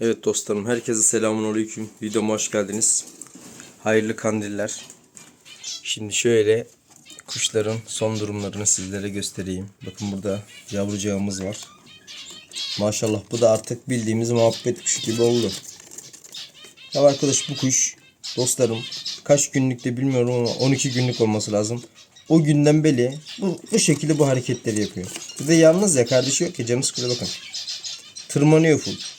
Evet dostlarım herkese selamun aleyküm. Videoma hoş geldiniz. Hayırlı kandiller. Şimdi şöyle kuşların son durumlarını sizlere göstereyim. Bakın burada yavrucağımız var. Maşallah bu da artık bildiğimiz muhabbet kuşu gibi oldu. Ya arkadaş bu kuş dostlarım kaç günlükte bilmiyorum ama 12 günlük olması lazım. O günden beri bu, bu şekilde bu hareketleri yapıyor. Bir de yalnız ya kardeşi yok ya canı sıkılıyor bakın. Tırmanıyor full.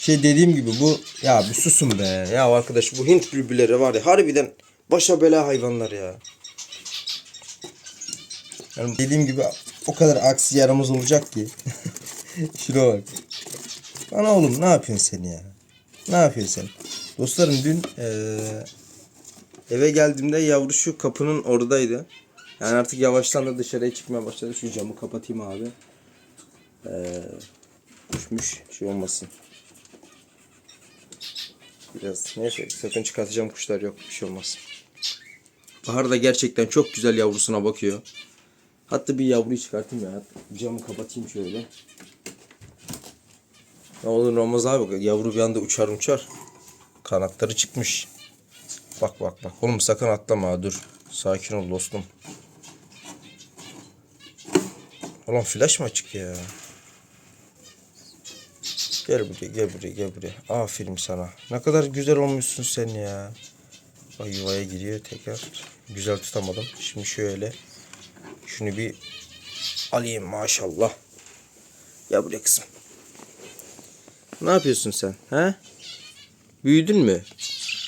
Şey dediğim gibi bu ya bir susun be. Ya arkadaş bu Hint bülbülleri var ya harbiden başa bela hayvanlar ya. Yani dediğim gibi o kadar aksi yaramız olacak ki. Şuna bak. Ana oğlum ne yapıyorsun sen ya? Ne yapıyorsun sen? Dostlarım dün eee, eve geldiğimde yavru şu kapının oradaydı. Yani artık yavaştan da dışarıya çıkmaya başladı. Şu camı kapatayım abi. Eee düşmüş şey olmasın. Biraz neyse sakın çıkartacağım kuşlar yok bir şey olmaz. Bahar da gerçekten çok güzel yavrusuna bakıyor. Hatta bir yavruyu çıkartayım ya. Camı kapatayım şöyle. Ne olur olmaz abi yavru bir anda uçar uçar. Kanatları çıkmış. Bak bak bak oğlum sakın atlama dur. Sakin ol dostum. Oğlum flash mı açık ya? Gel buraya gel buraya gel buraya. Aferin sana. Ne kadar güzel olmuşsun sen ya. Bak yuvaya giriyor tekrar. Güzel tutamadım. Şimdi şöyle. Şunu bir alayım maşallah. Ya buraya kızım. Ne yapıyorsun sen? He? Büyüdün mü?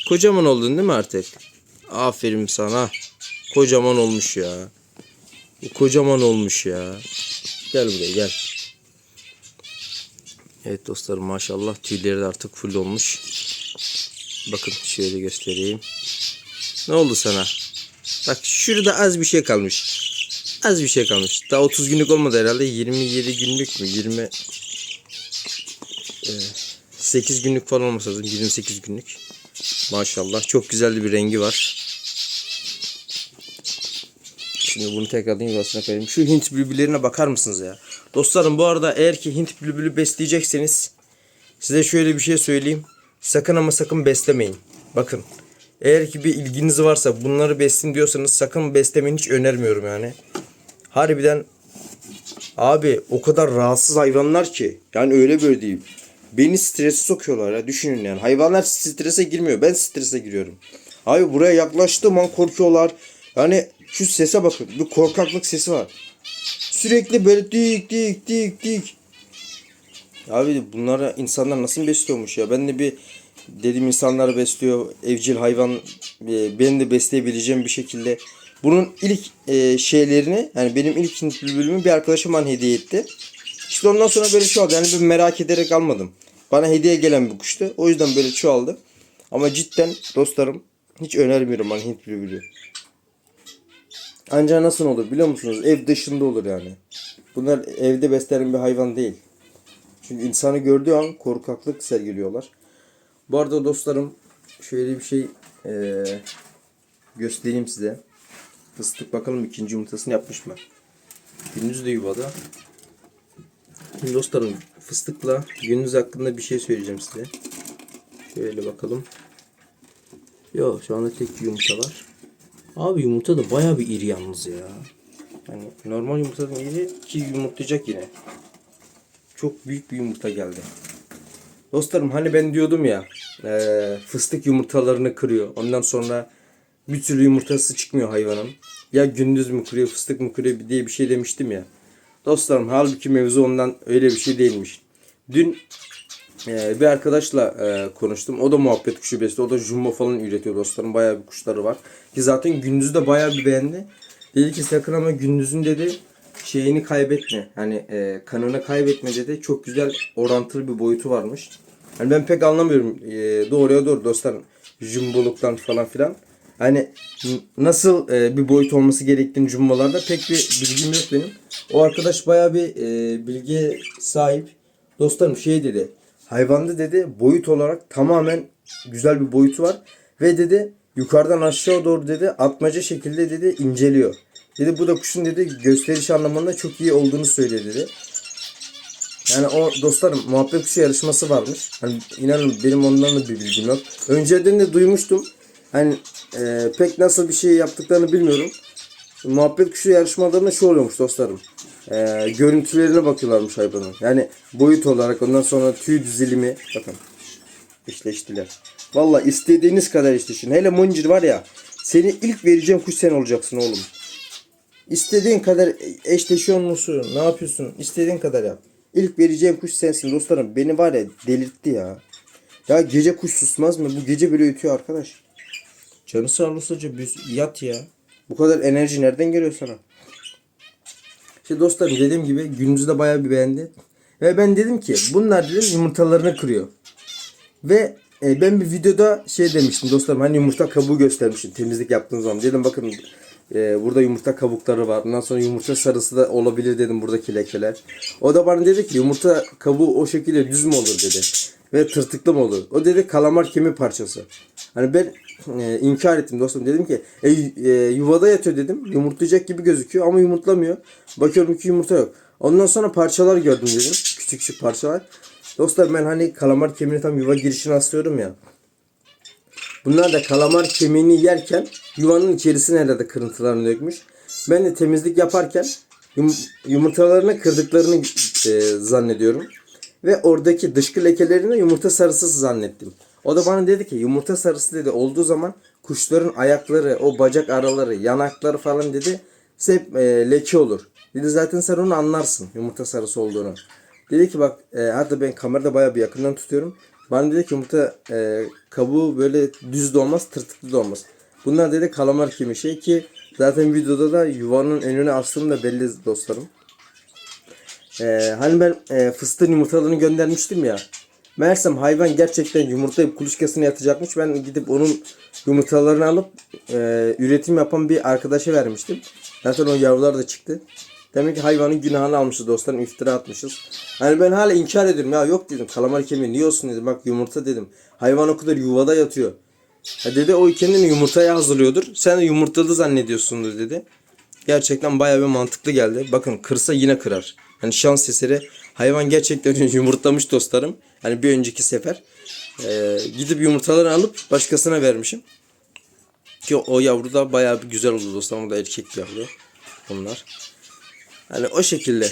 Kocaman oldun değil mi artık? Aferin sana. Kocaman olmuş ya. Kocaman olmuş ya. Gel buraya gel. Evet dostlarım maşallah tüyleri de artık full olmuş. Bakın şöyle göstereyim. Ne oldu sana? Bak şurada az bir şey kalmış. Az bir şey kalmış. Daha 30 günlük olmadı herhalde. 27 günlük mü? 20 8 günlük falan olması lazım. 28 günlük. Maşallah. Çok güzel bir rengi var. Şimdi bunu tekrardan yuvasına koyayım. Şu Hint bülbüllerine bakar mısınız ya? Dostlarım bu arada eğer ki Hint bülbülü besleyecekseniz size şöyle bir şey söyleyeyim. Sakın ama sakın beslemeyin. Bakın. Eğer ki bir ilginiz varsa bunları besleyin diyorsanız sakın beslemeyin hiç önermiyorum yani. Harbiden abi o kadar rahatsız hayvanlar ki yani öyle böyle değil. Beni strese sokuyorlar ya düşünün yani. Hayvanlar strese girmiyor. Ben strese giriyorum. Abi buraya yaklaştığım an korkuyorlar. Yani şu sese bakın. Bir korkaklık sesi var. Sürekli böyle dik dik dik dik. Abi bunlara insanlar nasıl besliyormuş ya? Ben de bir dedim insanlar besliyor. Evcil hayvan e, benim de besleyebileceğim bir şekilde. Bunun ilk e, şeylerini yani benim ilk bölümü bir arkadaşım bana hediye etti. İşte ondan sonra böyle çoğaldı. Yani bir merak ederek almadım. Bana hediye gelen bir kuştu. O yüzden böyle çoğaldı. Ama cidden dostlarım hiç önermiyorum bana Hint bülbülü. Ancak nasıl olur biliyor musunuz? Ev dışında olur yani. Bunlar evde beslenen bir hayvan değil. Çünkü insanı gördüğü an korkaklık sergiliyorlar. Bu arada dostlarım şöyle bir şey eee, göstereyim size. Fıstık bakalım ikinci yumurtasını yapmış mı? Gündüz de yuvada. Şimdi dostlarım fıstıkla gününüz hakkında bir şey söyleyeceğim size. Şöyle bakalım. Yok şu anda tek yumurta var. Abi yumurta da baya bir iri yalnız ya. Yani normal yumurtadan iri ki yumurtlayacak yine. Çok büyük bir yumurta geldi. Dostlarım hani ben diyordum ya eee, fıstık yumurtalarını kırıyor. Ondan sonra bir türlü yumurtası çıkmıyor hayvanın. Ya gündüz mü kırıyor fıstık mı kırıyor diye bir şey demiştim ya. Dostlarım halbuki mevzu ondan öyle bir şey değilmiş. Dün ee, bir arkadaşla e, konuştum. O da muhabbet kuşu besliyor. O da jumbo falan üretiyor dostlarım. Bayağı bir kuşları var. Ki zaten gündüzü de bayağı bir beğendi. Dedi ki sakın ama gündüzün dedi şeyini kaybetme. Hani e, kanını kaybetme dedi. Çok güzel orantılı bir boyutu varmış. Hani ben pek anlamıyorum. E, doğruya doğru dostlarım. Jumboluktan falan filan. Hani nasıl e, bir boyut olması gerektiğini jumbolarda pek bir bilgim yok benim. O arkadaş bayağı bir e, bilgiye sahip. Dostlarım şey dedi. Hayvanda dedi boyut olarak tamamen güzel bir boyutu var. Ve dedi yukarıdan aşağı doğru dedi atmaca şekilde dedi inceliyor. Dedi bu da kuşun dedi gösteriş anlamında çok iyi olduğunu söyledi dedi. Yani o dostlarım muhabbet kuşu yarışması varmış. Hani inanın benim ondan da bir bilgim yok. Önceden de duymuştum. Hani e, pek nasıl bir şey yaptıklarını bilmiyorum. Muhabbet kuşu yarışmalarında şu oluyormuş dostlarım. E, görüntülerine bakıyorlarmış hayvanın. Yani boyut olarak ondan sonra tüy dizilimi. Bakın eşleştiler. Valla istediğiniz kadar eşleşin. Hele muncir var ya. Seni ilk vereceğim kuş sen olacaksın oğlum. İstediğin kadar eşleşiyor musun? Ne yapıyorsun? İstediğin kadar yap. İlk vereceğim kuş sensin dostlarım. Beni var ya delirtti ya. Ya gece kuş susmaz mı? Bu gece böyle ötüyor arkadaş. Canı sağlığı bir yat ya. Bu kadar enerji nereden geliyor sana? İşte dostlarım dediğim gibi günümüzü de bayağı bir beğendi. Ve ben dedim ki bunlar dedim yumurtalarını kırıyor. Ve e, ben bir videoda şey demiştim dostlarım hani yumurta kabuğu göstermiştim temizlik yaptığım zaman. Dedim bakın e, burada yumurta kabukları var. Ondan sonra yumurta sarısı da olabilir dedim buradaki lekeler. O da bana dedi ki yumurta kabuğu o şekilde düz mü olur dedi. Ve tırtıklı mı olur? O dedi kalamar kemiği parçası. Hani ben e, inkar ettim dostum. Dedim ki e, e, yuvada yatıyor dedim. Yumurtlayacak gibi gözüküyor ama yumurtlamıyor. Bakıyorum ki yumurta yok. Ondan sonra parçalar gördüm dedim. Küçük küçük parçalar. Dostlar ben hani kalamar kemiğini tam yuva girişine asıyorum ya. Bunlar da kalamar kemiğini yerken yuvanın içerisine herhalde kırıntılarını dökmüş. Ben de temizlik yaparken yum- yumurtalarını kırdıklarını e, zannediyorum. Ve oradaki dışkı lekelerini yumurta sarısı zannettim. O da bana dedi ki yumurta sarısı dedi olduğu zaman kuşların ayakları, o bacak araları, yanakları falan dedi hep e, leke olur. Dedi zaten sen onu anlarsın yumurta sarısı olduğunu. Dedi ki bak e, hatta ben kamerada bayağı bir yakından tutuyorum. Bana dedi ki yumurta e, kabuğu böyle düz de olmaz, tırtıklı da olmaz. Bunlar dedi kalamar kimi şey ki zaten videoda da yuvanın önüne astığım da belli dostlarım. E, hani ben e, fıstığın yumurtalarını göndermiştim ya. Meğersem hayvan gerçekten yumurtlayıp kuluçkasına yatacakmış. Ben gidip onun yumurtalarını alıp e, üretim yapan bir arkadaşa vermiştim. Zaten o yavrular da çıktı. Demek ki hayvanın günahını almışız dostlarım. iftira atmışız. Hani ben hala inkar ediyorum. Ya yok dedim. Kalamar kemiği niye olsun dedim. Bak yumurta dedim. Hayvan o kadar yuvada yatıyor. Ha dedi o kendini yumurtaya hazırlıyordur. Sen de yumurtladı zannediyorsundur dedi. Gerçekten bayağı bir mantıklı geldi. Bakın kırsa yine kırar. Hani şans eseri hayvan gerçekten yumurtlamış dostlarım. Hani bir önceki sefer. Ee, gidip yumurtaları alıp başkasına vermişim. Ki o yavru da bayağı bir güzel oldu dostlarım. O da erkek yavru. Bunlar. Hani o şekilde.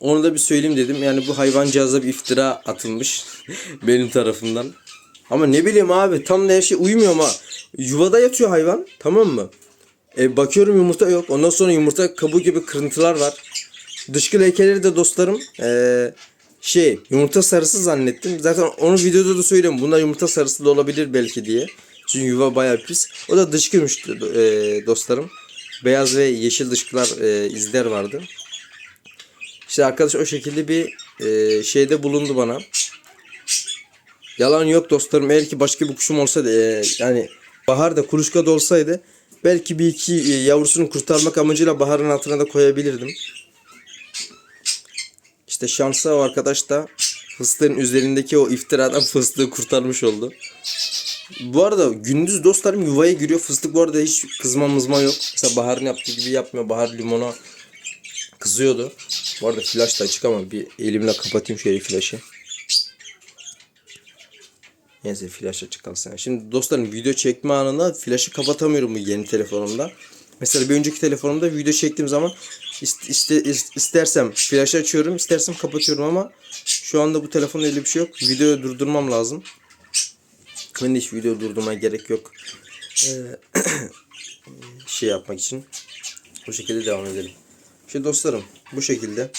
Onu da bir söyleyeyim dedim. Yani bu hayvancağıza bir iftira atılmış benim tarafımdan. Ama ne bileyim abi tam da her şey uymuyor ama yuvada yatıyor hayvan tamam mı? E, bakıyorum yumurta yok. Ondan sonra yumurta kabuğu gibi kırıntılar var. Dışkı lekeleri de dostlarım e, şey yumurta sarısı zannettim. Zaten onu videoda da söylüyorum. Bunlar yumurta sarısı da olabilir belki diye. Çünkü yuva bayağı pis. O da dışkıymış e, dostlarım. Beyaz ve yeşil dışkılar e, izler vardı. İşte arkadaş o şekilde bir e, şeyde bulundu bana. Yalan yok dostlarım. Eğer ki başka bir kuşum olsaydı e, yani Bahar da kuluçka da olsaydı belki bir iki e, yavrusunu kurtarmak amacıyla Bahar'ın altına da koyabilirdim. İşte şansa o arkadaş da fıstığın üzerindeki o iftiradan fıstığı kurtarmış oldu. Bu arada gündüz dostlarım yuvaya giriyor. Fıstık bu arada hiç kızma mızma yok. Mesela Bahar'ın yaptığı gibi yapmıyor. Bahar limona kızıyordu. Bu arada flash da açık ama bir elimle kapatayım şöyle flaşı. Neyse flash açık kalsın. Şimdi dostlarım video çekme anında flaşı kapatamıyorum bu yeni telefonumda. Mesela bir önceki telefonumda video çektiğim zaman ist- iste- is- istersem flash açıyorum, istersem kapatıyorum ama şu anda bu telefonda öyle bir şey yok. Videoyu durdurmam lazım. Ben de hiç video durdurmaya gerek yok. Ee, şey yapmak için. Bu şekilde devam edelim. İşte dostlarım bu şekilde.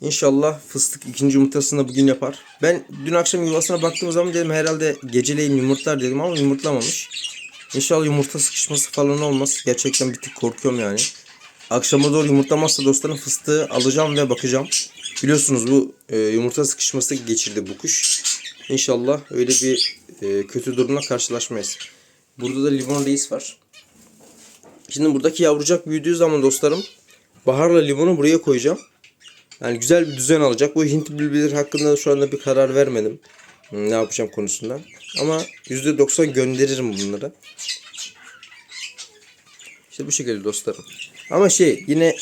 İnşallah fıstık ikinci yumurtasını bugün yapar. Ben dün akşam yuvasına baktığım zaman dedim herhalde geceleyin yumurtlar dedim ama yumurtlamamış. İnşallah yumurta sıkışması falan olmaz. Gerçekten bir tık korkuyorum yani. Akşama doğru yumurtlamazsa dostlarım fıstığı alacağım ve bakacağım. Biliyorsunuz bu e, yumurta sıkışması geçirdi bu kuş. İnşallah öyle bir e, kötü durumla karşılaşmayız. Burada da limon reis var. Şimdi buradaki yavrucak büyüdüğü zaman dostlarım Bahar'la limonu buraya koyacağım. Yani güzel bir düzen alacak. Bu Hint bülbülleri hakkında şu anda bir karar vermedim. Hmm, Ne yapacağım konusunda. Ama %90 gönderirim bunları. İşte bu şekilde dostlarım. Ama şey yine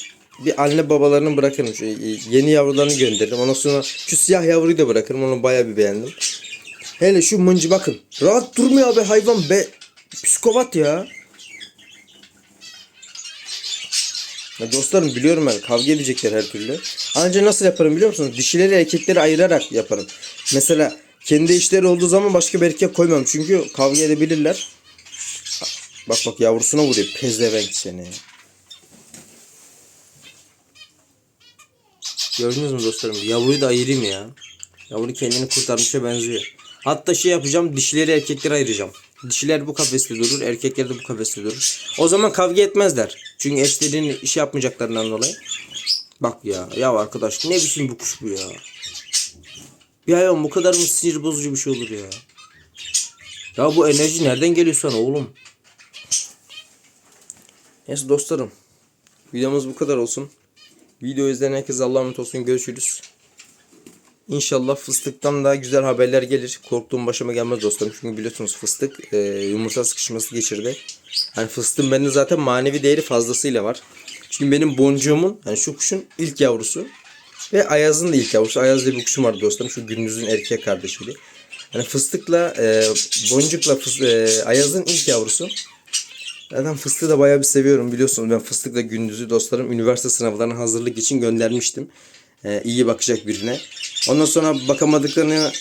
bir anne babalarını bırakırım. Şu yeni yavrularını gönderirim. Ondan sonra şu siyah yavruyu da bırakırım. Onu bayağı bir beğendim. Hele şu mıncı bakın. Rahat durmuyor abi hayvan be. Psikopat ya. Ya dostlarım biliyorum ben kavga edecekler her türlü. Ancak nasıl yaparım biliyor musunuz? Dişileri erkekleri ayırarak yaparım. Mesela kendi işleri olduğu zaman başka bir erkek koymam. Çünkü kavga edebilirler. Bak bak yavrusuna vuruyor. Pezevenk seni. Gördünüz mü dostlarım? Yavruyu da ayırayım ya. Yavru kendini kurtarmışa benziyor. Hatta şey yapacağım. Dişileri erkekleri ayıracağım. Dişiler bu kafeste durur. Erkekler de bu kafeste durur. O zaman kavga etmezler. Çünkü eşlerin iş yapmayacaklarından dolayı. Bak ya. Ya arkadaş ne biçim bu kuş bu ya. Bir hayvan bu kadar mı sinir bozucu bir şey olur ya. Ya bu enerji nereden geliyor sana oğlum? Neyse dostlarım. Videomuz bu kadar olsun. Video izleyen herkese Allah'a emanet olsun. Görüşürüz. İnşallah fıstıktan daha güzel haberler gelir. Korktuğum başıma gelmez dostlarım. Çünkü biliyorsunuz fıstık e, yumurta sıkışması geçirdi. Hani fıstığın bende zaten manevi değeri fazlasıyla var. Çünkü benim boncuğumun, hani şu kuşun ilk yavrusu ve Ayaz'ın da ilk yavrusu. Ayaz diye bir kuşum vardı dostlarım. Şu gündüzün erkek kardeşiydi. Hani fıstıkla, e, boncukla fıs- e, Ayaz'ın ilk yavrusu. Zaten fıstığı da bayağı bir seviyorum biliyorsunuz. Ben fıstıkla gündüzü dostlarım üniversite sınavlarına hazırlık için göndermiştim. Ee, iyi bakacak birine. Ondan sonra bakamadıklarını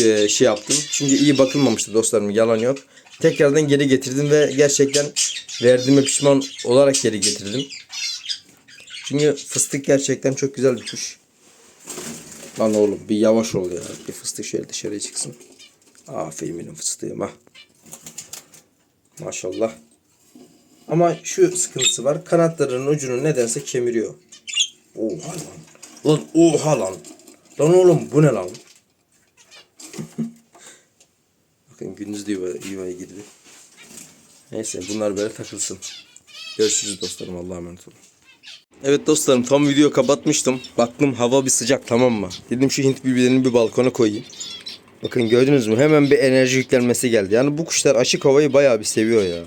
e, şey yaptım. Çünkü iyi bakılmamıştı dostlarım yalan yok. Tekrardan geri getirdim ve gerçekten verdiğime pişman olarak geri getirdim. Çünkü fıstık gerçekten çok güzel kuş. Lan oğlum bir yavaş ol ya. Bir fıstık şöyle dışarıya çıksın. Aferin benim fıstığım ha. Maşallah. Ama şu sıkıntısı var. Kanatlarının ucunu nedense kemiriyor. Oha lan. Lan oha lan. Lan oğlum bu ne lan? Bakın gündüz de yuva, yuvaya girdi. Neyse bunlar böyle takılsın. Görüşürüz dostlarım. Allah'a emanet olun. Evet dostlarım tam video kapatmıştım. Baktım hava bir sıcak tamam mı? Dedim şu Hint birbirlerini bir balkona koyayım. Bakın gördünüz mü? Hemen bir enerji yüklenmesi geldi. Yani bu kuşlar açık havayı bayağı bir seviyor ya.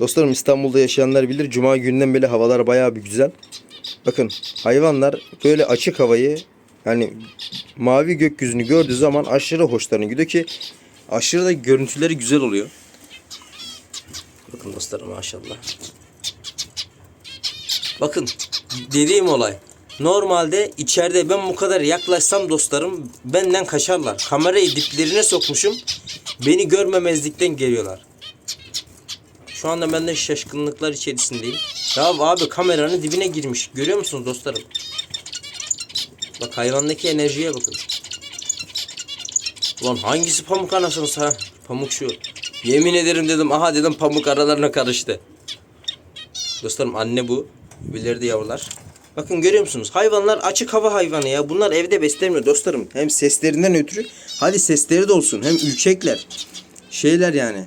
Dostlarım İstanbul'da yaşayanlar bilir. Cuma gününden beri havalar bayağı bir güzel. Bakın hayvanlar böyle açık havayı yani mavi gökyüzünü gördüğü zaman aşırı hoşlarına gidiyor ki aşırı da görüntüleri güzel oluyor. Bakın dostlarım maşallah. Bakın dediğim olay. Normalde içeride ben bu kadar yaklaşsam dostlarım benden kaçarlar. Kamerayı diplerine sokmuşum. Beni görmemezlikten geliyorlar. Şu anda ben de şaşkınlıklar içerisindeyim. Ya abi kameranın dibine girmiş. Görüyor musunuz dostlarım? Bak hayvandaki enerjiye bakın. Ulan hangisi pamuk anasını ha? Pamuk şu. Yemin ederim dedim aha dedim pamuk aralarına karıştı. Dostlarım anne bu. De yavrular. Bakın görüyor musunuz? Hayvanlar açık hava hayvanı ya. Bunlar evde beslenmiyor dostlarım. Hem seslerinden ötürü. Hadi sesleri de olsun. Hem ürkekler. Şeyler yani.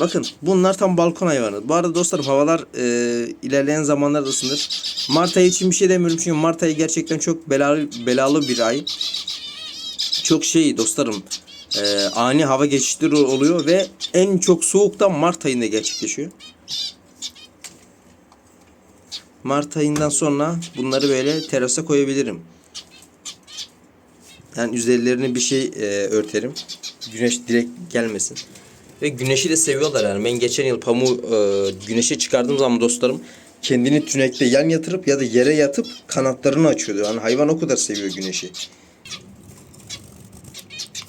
Bakın bunlar tam balkon hayvanı. Bu arada dostlarım havalar e, ilerleyen zamanlarda ısınır. Mart ayı için bir şey demiyorum çünkü Mart ayı gerçekten çok belalı, belalı bir ay. Çok şey dostlarım e, ani hava geçişleri oluyor ve en çok soğukta Mart ayında gerçekleşiyor. Mart ayından sonra bunları böyle terasa koyabilirim. Yani üzerlerine bir şey e, örterim. Güneş direkt gelmesin. Ve güneşi de seviyorlar yani. Ben geçen yıl pamuğu e, güneşe çıkardığım zaman dostlarım kendini tünekte yan yatırıp ya da yere yatıp kanatlarını açıyordu. Yani hayvan o kadar seviyor güneşi.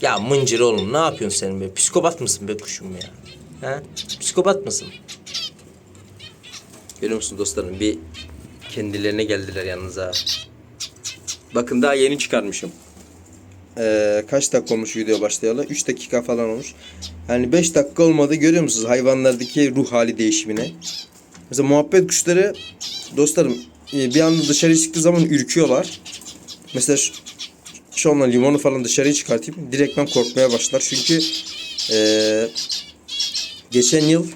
Ya mıncır oğlum ne yapıyorsun sen be? Psikopat mısın be kuşum ya? Ha? Psikopat mısın? Görüyor musun dostlarım? Bir kendilerine geldiler yanınıza. Bakın daha yeni çıkarmışım. Ee, kaç dakika olmuş video başlayalı? 3 dakika falan olmuş. Yani 5 dakika olmadı görüyor musunuz hayvanlardaki ruh hali değişimine? Mesela muhabbet kuşları dostlarım e, bir anda dışarı çıktığı zaman ürküyorlar. Mesela şu, şu anda limonu falan dışarıya çıkartayım. Direkt ben korkmaya başlar. Çünkü e, geçen yıl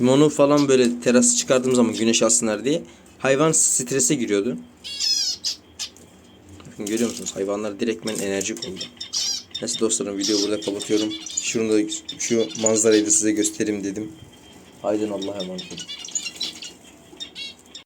limonu falan böyle terası çıkardığım zaman güneş alsınlar diye hayvan strese giriyordu. Bakın görüyor musunuz? Hayvanlar direktmen enerjik oldu. Neyse dostlarım videoyu burada kapatıyorum. Şunu da şu manzarayı da size göstereyim dedim. Haydi Allah'a emanet olun.